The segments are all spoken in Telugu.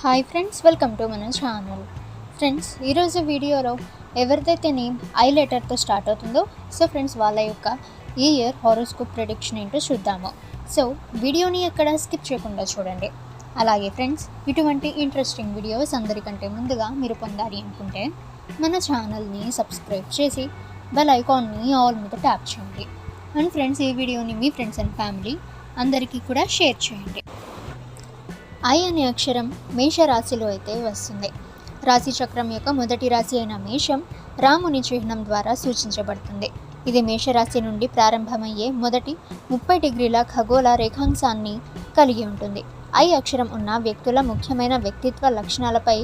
హాయ్ ఫ్రెండ్స్ వెల్కమ్ టు మన ఛానల్ ఫ్రెండ్స్ ఈరోజు వీడియోలో ఎవరిదైతే నేమ్ ఐ లెటర్తో స్టార్ట్ అవుతుందో సో ఫ్రెండ్స్ వాళ్ళ యొక్క ఈ ఇయర్ హారోస్కోప్ ప్రిడిక్షన్ ఏంటో చూద్దాము. సో వీడియోని ఎక్కడ స్కిప్ చేయకుండా చూడండి. అలాగే ఫ్రెండ్స్ ఇటువంటి ఇంట్రెస్టింగ్ వీడియోస్ అందరికంటే ముందుగా మీరు పొందాలి అనుకుంటే మన ఛానల్ని సబ్స్క్రైబ్ చేసి బెల్ ఐకాన్ని ఆల్ మీద ట్యాప్ చేయండి. అండ్ ఫ్రెండ్స్ ఈ వీడియోని మీ ఫ్రెండ్స్ అండ్ ఫ్యామిలీ అందరికీ కూడా షేర్ చేయండి. ఐ అనే అక్షరం మేష రాశిలో అయితే వస్తుంది. రాశి చక్రం యొక్క మొదటి రాశి అయిన మేషం రాముని చిహ్నం ద్వారా సూచించబడుతుంది. ఇది మేషరాశి నుండి ప్రారంభమయ్యే మొదటి ముప్పై డిగ్రీల ఖగోళ రేఖాంశాన్ని కలిగి ఉంటుంది. ఐ అక్షరం ఉన్న వ్యక్తుల ముఖ్యమైన వ్యక్తిత్వ లక్షణాలపై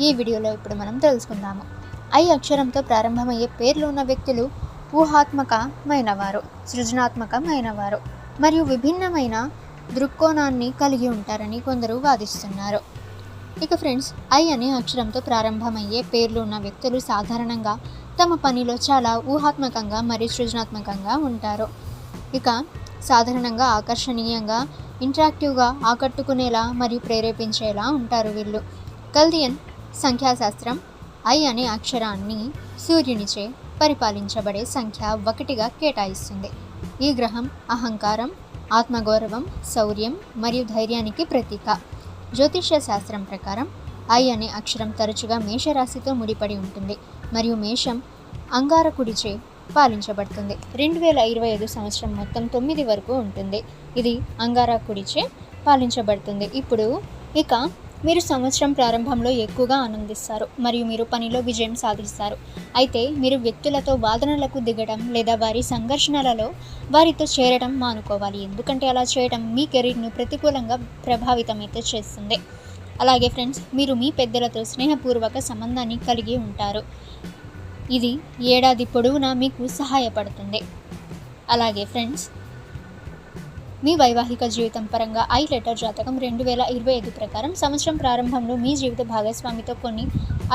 ఈ వీడియోలో ఇప్పుడు మనం తెలుసుకుందాము. ఐ అక్షరంతో ప్రారంభమయ్యే పేర్లు ఉన్న వ్యక్తులు ఊహాత్మకమైనవారు సృజనాత్మకమైనవారు మరియు విభిన్నమైన దృక్కోణాన్ని కలిగి ఉంటారని కొందరు వాదిస్తున్నారు. ఇక ఫ్రెండ్స్ ఐ అనే అక్షరంతో ప్రారంభమయ్యే పేర్లు ఉన్న వ్యక్తులు సాధారణంగా తమ పనిలో చాలా ఊహాత్మకంగా మరియు సృజనాత్మకంగా ఉంటారు. ఇక సాధారణంగా ఆకర్షణీయంగా ఇంటరాక్టివ్గా ఆకట్టుకునేలా మరియు ప్రేరేపించేలా ఉంటారు వీళ్ళు. కల్దియన్ సంఖ్యాశాస్త్రం ఐ అనే అక్షరాన్ని సూర్యునిచే పరిపాలించబడే సంఖ్య ఒకటిగా కేటాయిస్తుంది. ఈ గ్రహం అహంకారం ఆత్మగౌరవం శౌర్యం మరియు ధైర్యానికి ప్రతీక. జ్యోతిష్య శాస్త్రం ప్రకారం ఐ అనే అక్షరం తరచుగా మేషరాశితో ముడిపడి ఉంటుంది మరియు మేషం అంగారకుడిచే పాలించబడుతుంది. రెండు వేల ఇరవై ఐదు సంవత్సరం మొత్తం తొమ్మిది వరకు ఉంటుంది. ఇది అంగారకుడిచే పాలించబడుతుంది. ఇప్పుడు ఇక మీరు సంవత్సరం ప్రారంభంలో ఎక్కువగా ఆనందిస్తారు మరియు మీరు పనిలో విజయం సాధిస్తారు. అయితే మీరు వ్యక్తులతో వాదనలకు దిగడం లేదా వారి సంఘర్షణలలో వారితో చేరడం మానుకోవాలి. ఎందుకంటే అలా చేయడం మీ కెరీర్ను ప్రతికూలంగా ప్రభావితమైతే చేస్తుంది. అలాగే ఫ్రెండ్స్ మీరు మీ పెద్దలతో స్నేహపూర్వక సంబంధాన్ని కలిగి ఉంటారు. ఇది ఏడాది పొడవునా మీకు సహాయపడుతుంది. అలాగే ఫ్రెండ్స్ మీ వైవాహిక జీవితం పరంగా ఐ లెటర్ జాతకం రెండు వేల ఇరవై ఐదు ప్రకారం సంవత్సరం ప్రారంభంలో మీ జీవిత భాగస్వామితో కొన్ని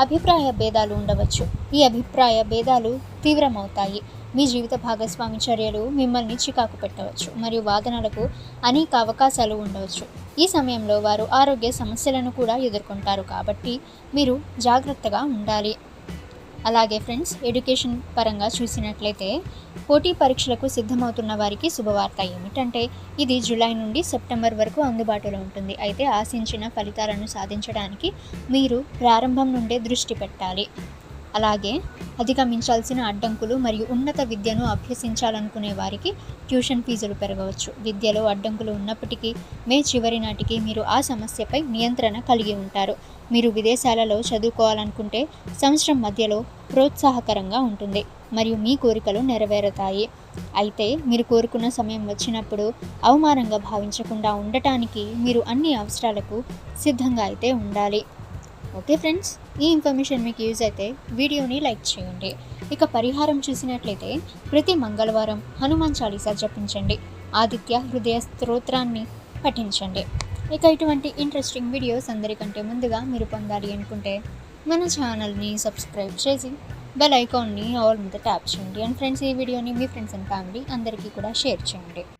అభిప్రాయ భేదాలు ఉండవచ్చు. ఈ అభిప్రాయ భేదాలు తీవ్రమవుతాయి. మీ జీవిత భాగస్వామి చర్యలు మిమ్మల్ని చికాకు పెట్టవచ్చు మరియు వాదనలకు అనేక అవకాశాలు ఉండవచ్చు. ఈ సమయంలో వారు ఆరోగ్య సమస్యలను కూడా ఎదుర్కొంటారు కాబట్టి మీరు జాగ్రత్తగా ఉండాలి. అలాగే ఫ్రెండ్స్ ఎడ్యుకేషన్ పరంగా చూసినట్లయితే పోటీ పరీక్షలకు సిద్ధమవుతున్న వారికి శుభవార్త ఏమిటంటే ఇది జూలై నుండి సెప్టెంబర్ వరకు అందుబాటులో ఉంటుంది. అయితే ఆశించిన ఫలితాలను సాధించడానికి మీరు ప్రారంభం నుండే దృష్టి పెట్టాలి. అలాగే అధిగమించాల్సిన అడ్డంకులు మరియు ఉన్నత విద్యను అభ్యసించాలనుకునే వారికి ట్యూషన్ ఫీజులు పెరగవచ్చు. విద్యలో అడ్డంకులు ఉన్నప్పటికీ మే చివరి నాటికి మీరు ఆ సమస్యపై నియంత్రణ కలిగి ఉంటారు. మీరు విదేశాలలో చదువుకోవాలనుకుంటే సంవత్సరం మధ్యలో ప్రోత్సాహకరంగా ఉంటుంది మరియు మీ కోరికలు నెరవేరుతాయి. అయితే మీరు కోరుకున్న సమయం వచ్చినప్పుడు అవమానంగా భావించకుండా ఉండటానికి మీరు అన్ని అవసరాలకు సిద్ధంగా అయితే ఉండాలి. Okay friends? ఈ ఇన్ఫర్మేషన్ మీకు యూజ్ అయితే వీడియోని లైక్ చేయండి. ఇక పరిహారం చూసినట్లయితే ప్రతి మంగళవారం హనుమాన్ చాలీసా జపించండి. ఆదిత్య హృదయ స్తోత్రాన్ని పఠించండి. ఇక ఇటువంటి ఇంట్రెస్టింగ్ వీడియోస్ అందరికంటే ముందుగా మీరు పొందాలి అనుకుంటే మన ఛానల్ని సబ్స్క్రైబ్ చేసి బెల్ ఐకాన్ని ఆల్ మీద ట్యాప్ చేయండి. అండ్ ఫ్రెండ్స్ ఈ వీడియోని మీ ఫ్రెండ్స్ అండ్ ఫ్యామిలీ అందరికీ కూడా షేర్ చేయండి.